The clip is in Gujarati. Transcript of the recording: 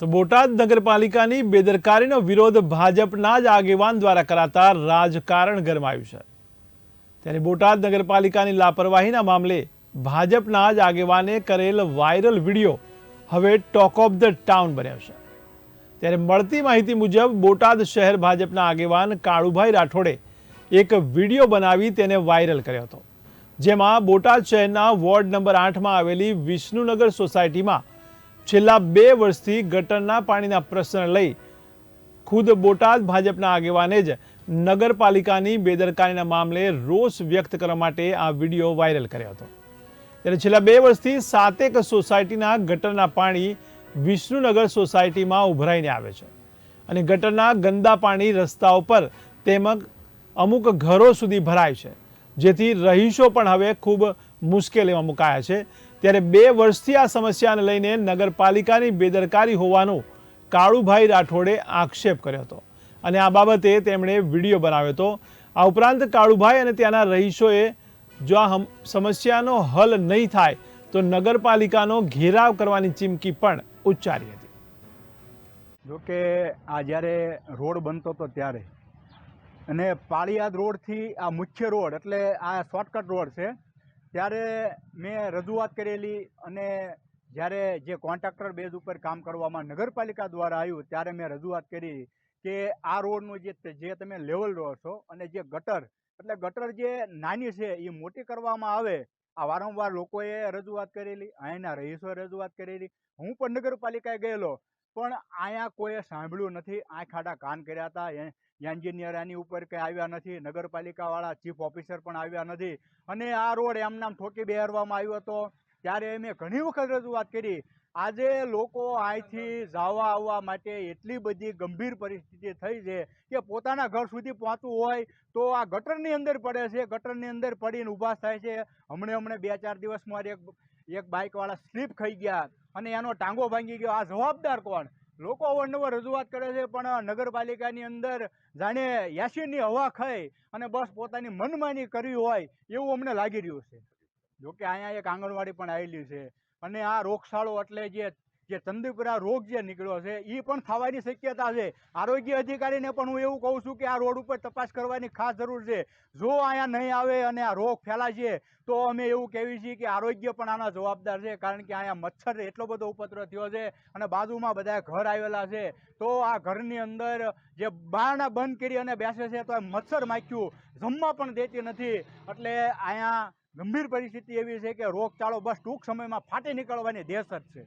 તો બોટાદ નગરપાલિકાની બેદરકારીનો વિરોધ ભાજપના જ આગેવાન દ્વારા કરાતા રાજકારણ ગરમાયું છે. ત્યારે બોટાદ નગરપાલિકાની લાપરવાહીના મામલે ભાજપના જ આગેવાને કરેલ વાયરલ વીડિયો હવે ટોક ઓફ ધ ટાઉન બન્યો છે. ત્યારે મળતી માહિતી મુજબ બોટાદ શહેર ભાજપના આગેવાન કાળુભાઈ રાઠોડે એક વીડિયો બનાવી તેને વાયરલ કર્યો હતો. જેમાં બોટાદ શહેરના વોર્ડ નંબર આઠમાં આવેલી વિષ્ણુનગર સોસાયટીમાં છેલ્લા બે વર્ષથી ગટરના પાણીના પ્રશ્ન લઈ ખુદ બોટાદ ભાજપના આગેવાને જ નગરપાલિકાની બેદરકારીના મામલે રોષ વ્યક્ત કરવા માટે આ વીડિયો વાયરલ કર્યો હતો. ત્યારે છેલ્લા બે વર્ષથી સાતેક સોસાયટીના ગટરના પાણી વિષ્ણુનગર સોસાયટીમાં ઉભરાઈને આવે છે અને ગટરના ગંદા પાણી રસ્તાઓ પર તેમજ અમુક ઘરો સુધી ભરાય છે, જેથી રહીશો પણ હવે ખૂબ મુશ્કેલીમાં મુકાયા છે. ત્યારે બે વર્ષથી આ સમસ્યાને લઈને નગરપાલિકાની બેદરકારી હોવાનો કાળુભાઈ રાઠોડે આક્ષેપ કર્યો હતો. અને આ બાબતે તેમણે વીડિયો બનાવ્યો હતો. આ ઉપરાંત કાળુભાઈ અને ત્યાંના રહીશોએ, જો આ સમસ્યાનો હલ નહીં થાય, તો નગરપાલિકાનો ઘેરાવ કરવાની ચીમકી પણ ઉચ્ચારી હતી. જો કે આ જ્યારે રોડ બનતો હતો ત્યારે, અને પાળિયાદ રોડથી આ મુખ્ય રોડ એટલે આ શોર્ટકટ રોડ છે ત્યારે મેં રજૂઆત કરેલી અને જ્યારે જે કોન્ટ્રાક્ટર બેઝ ઉપર કામ કરવામાં નગરપાલિકા દ્વારા આવ્યું, ત્યારે મેં રજૂઆત કરી કે આ રોડનું જે જે તમે લેવલ રહો છો અને જે ગટર, એટલે ગટર જે નાની છે એ મોટી કરવામાં આવે, આ વારંવાર લોકોએ રજૂઆત કરેલી, અહીંના રહીશોએ રજૂઆત કરેલી. હું પણ નગરપાલિકાએ ગયેલો પણ અહીંયા કોઈએ સાંભળ્યું નથી. આ ખાડા કાન કર્યા હતા. એન્જિનિયર આની ઉપર કંઈ આવ્યા નથી. નગરપાલિકાવાળા ચીફ ઓફિસર પણ આવ્યા નથી. અને આ રોડ એમનામ ઠોકી બેહારવામાં આવ્યો હતો. ત્યારે મેં ઘણી વખત રજૂઆત કરી. આજે લોકો અહીંથી જવા આવવા માટે એટલી બધી ગંભીર પરિસ્થિતિ થઈ છે કે પોતાના ઘર સુધી પહોંચવું હોય તો આ ગટરની અંદર પડે છે. ગટરની અંદર પડીને ઊભા થાય છે. હમણે હમણે બે ચાર દિવસમાં એક એક બાઇકવાળા સ્લીપ ખાઈ ગયા. અને એનો ટાંગો ભાંગી ગયો. આ જવાબદાર કોણ? લોકો અવારનવાર રજૂઆત કરે છે, પણ નગરપાલિકાની અંદર જાણે યાસીનની હવા ખાઈ અને બસ પોતાની મનમાની કરવી હોય એવું અમને લાગી રહ્યું છે. જોકે અહીંયા એક આંગણવાડી પણ આવેલી છે. અને આ રોગશાળો એટલે જે જે ચંદીપુરા રોગ જે નીકળ્યો છે એ પણ થવાની શક્યતા છે. આરોગ્ય અધિકારીને પણ હું એવું કહું છું કે આ રોડ ઉપર તપાસ કરવાની ખાસ જરૂર છે. જો અહીંયા નહીં આવે અને આ રોગ ફેલાશે, તો અમે એવું કહેવી છીએ કે આરોગ્ય પણ આના જવાબદાર છે, કારણ કે અહીંયા મચ્છર એટલો બધો ઉપદ્રવ થયો છે અને બાજુમાં બધા ઘર આવેલા છે. તો આ ઘરની અંદર જે બારણા બંધ કરી અને બેસે છે, તો મચ્છર માખ્યું જમવા પણ દેતી નથી. એટલે અહીંયા ગંભીર પરિસ્થિતિ એવી છે કે રોગચાળો બસ ટૂંક સમયમાં ફાટી નીકળવાની દહેશત છે.